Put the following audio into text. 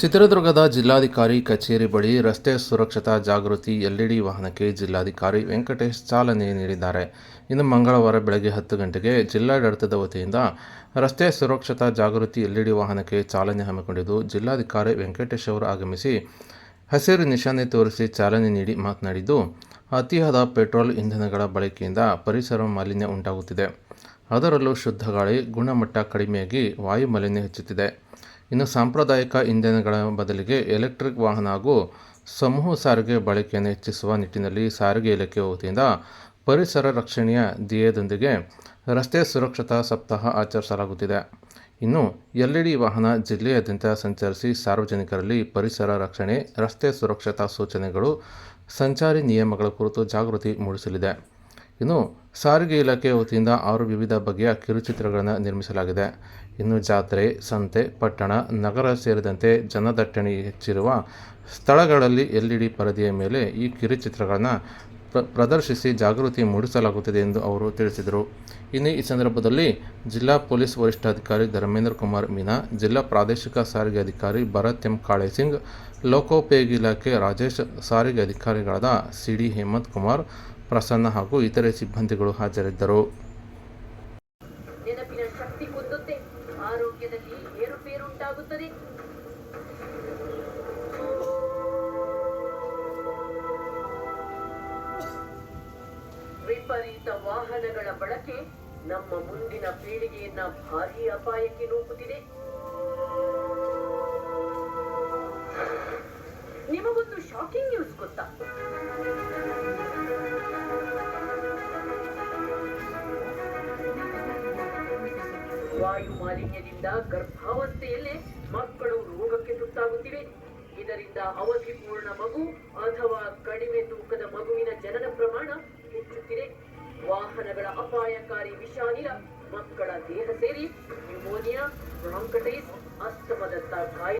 ಚಿತ್ರದುರ್ಗದ ಜಿಲ್ಲಾಧಿಕಾರಿ ಕಚೇರಿ ಬಳಿ ರಸ್ತೆ ಸುರಕ್ಷತಾ ಜಾಗೃತಿ ಎಲ್ಇಡಿ ವಾಹನಕ್ಕೆ ಜಿಲ್ಲಾಧಿಕಾರಿ ವೆಂಕಟೇಶ್ ಚಾಲನೆ ನೀಡಿದ್ದಾರೆ. ಇನ್ನು ಮಂಗಳವಾರ ಬೆಳಗ್ಗೆ ಹತ್ತು ಗಂಟೆಗೆ ಜಿಲ್ಲಾಡಳಿತದ ವತಿಯಿಂದ ರಸ್ತೆ ಸುರಕ್ಷತಾ ಜಾಗೃತಿ ಎಲ್ಇಡಿ ವಾಹನಕ್ಕೆ ಚಾಲನೆ ಹಮ್ಮಿಕೊಂಡಿದ್ದು, ಜಿಲ್ಲಾಧಿಕಾರಿ ವೆಂಕಟೇಶ್ ಅವರು ಆಗಮಿಸಿ ಹಸಿರು ನಿಶಾನೆ ತೋರಿಸಿ ಚಾಲನೆ ನೀಡಿ ಮಾತನಾಡಿದ್ದು, ಅತಿಯಾದ ಪೆಟ್ರೋಲ್ ಇಂಧನಗಳ ಬಳಕೆಯಿಂದ ಪರಿಸರ ಮಾಲಿನ್ಯ ಉಂಟಾಗುತ್ತಿದೆ. ಅದರಲ್ಲೂ ಶುದ್ಧ ಗಾಳಿ, ಗುಣಮಟ್ಟ ಕಡಿಮೆಯಾಗಿ ವಾಯುಮಾಲಿನ್ಯ ಹೆಚ್ಚುತ್ತಿದೆ. ಇನ್ನು ಸಾಂಪ್ರದಾಯಿಕ ಇಂಧನಗಳ ಬದಲಿಗೆ ಎಲೆಕ್ಟ್ರಿಕ್ ವಾಹನ ಹಾಗೂ ಸಮೂಹ ಸಾರಿಗೆ ಬಳಕೆಯನ್ನು ಹೆಚ್ಚಿಸುವ ನಿಟ್ಟಿನಲ್ಲಿ ಸಾರಿಗೆ ಇಲಾಖೆ ವತಿಯಿಂದ ಪರಿಸರ ರಕ್ಷಣೆಯ ಧ್ಯೇಯದೊಂದಿಗೆ ರಸ್ತೆ ಸುರಕ್ಷತಾ ಸಪ್ತಾಹ ಆಚರಿಸಲಾಗುತ್ತಿದೆ. ಇನ್ನು ಎಲ್ ಇ ಡಿ ವಾಹನ ಜಿಲ್ಲೆಯಾದ್ಯಂತ ಸಂಚರಿಸಿ ಸಾರ್ವಜನಿಕರಲ್ಲಿ ಪರಿಸರ ರಕ್ಷಣೆ, ರಸ್ತೆ ಸುರಕ್ಷತಾ ಸೂಚನೆಗಳು, ಸಂಚಾರಿ ನಿಯಮಗಳ ಕುರಿತು ಜಾಗೃತಿ ಮೂಡಿಸಲಿದೆ. ಇನ್ನು ಸಾರಿಗೆ ಇಲಾಖೆ ವತಿಯಿಂದ ಆರು ವಿವಿಧ ಬಗೆಯ ಕಿರುಚಿತ್ರಗಳನ್ನು ನಿರ್ಮಿಸಲಾಗಿದೆ. ಇನ್ನು ಜಾತ್ರೆ, ಸಂತೆ, ಪಟ್ಟಣ, ನಗರ ಸೇರಿದಂತೆ ಜನದಟ್ಟಣೆ ಹೆಚ್ಚಿರುವ ಸ್ಥಳಗಳಲ್ಲಿ ಎಲ್ ಇ ಡಿ ಪರದೆಯ ಮೇಲೆ ಈ ಕಿರುಚಿತ್ರಗಳನ್ನು ಪ್ರ, ಪ್ರದರ್ಶಿಸಿ ಜಾಗೃತಿ ಮೂಡಿಸಲಾಗುತ್ತಿದೆ ಎಂದು ಅವರು ತಿಳಿಸಿದರು. ಇನ್ನು ಈ ಸಂದರ್ಭದಲ್ಲಿ ಜಿಲ್ಲಾ ಪೊಲೀಸ್ ವರಿಷ್ಠಾಧಿಕಾರಿ ಧರ್ಮೇಂದ್ರ ಕುಮಾರ್ ಮೀನಾ, ಜಿಲ್ಲಾ ಪ್ರಾದೇಶಿಕ ಸಾರಿಗೆ ಅಧಿಕಾರಿ ಭರತ್ ಎಂ ಕಾಳೆಸಿಂಗ್, ಲೋಕೋಪಯೋಗಿ ಇಲಾಖೆ ರಾಜೇಶ್ ಸಾರಿಗೆ ಅಧಿಕಾರಿಗಳಾದ ಸಿ ಡಿ ಹೇಮಂತ್ ಕುಮಾರ್ ಪ್ರಸನ್ನ ಹಾಗೂ ಇತರೆ ಸಿಬ್ಬಂದಿಗಳು ಹಾಜರಿದ್ದರು. ವಿಪರೀತ ವಾಹನಗಳ ಬಳಕೆ ನಮ್ಮ ಮುಂದಿನ ಪೀಳಿಗೆಯನ್ನ ಭಾರೀ ಅಪಾಯಕ್ಕೆ ನೂಕುತ್ತಿದೆ. ನಿಮಗೊಂದು ಶಾಕಿಂಗ್ ನ್ಯೂಸ್ ಗೊತ್ತಾ? ವಾಯು ಮಾಲಿನ್ಯದಿಂದ ಗರ್ಭಾವಸ್ಥೆಯಲ್ಲೇ ಮಕ್ಕಳು ರೋಗಕ್ಕೆ ತುತ್ತಾಗುತ್ತಿವೆ. ಇದರಿಂದ ಅವಧಿಪೂರ್ಣ ಮಗು ಅಥವಾ ಕಡಿಮೆ ತೂಕದ ಮಗುವಿನ ಜನನ ಪ್ರಮಾಣ ಹೆಚ್ಚುತ್ತಿದೆ. ವಾಹನಗಳ ಅಪಾಯಕಾರಿ ವಿಷಾನಿಲ, ಮಕ್ಕಳ ದೇಹ ಸೇರಿ, ನ್ಯೂಮೋನಿಯಾ, ಬ್ರಾಂಕಟೈಸ್, ಅಸ್ತಮದತ್ತ ಕಾಯಿಲೆ.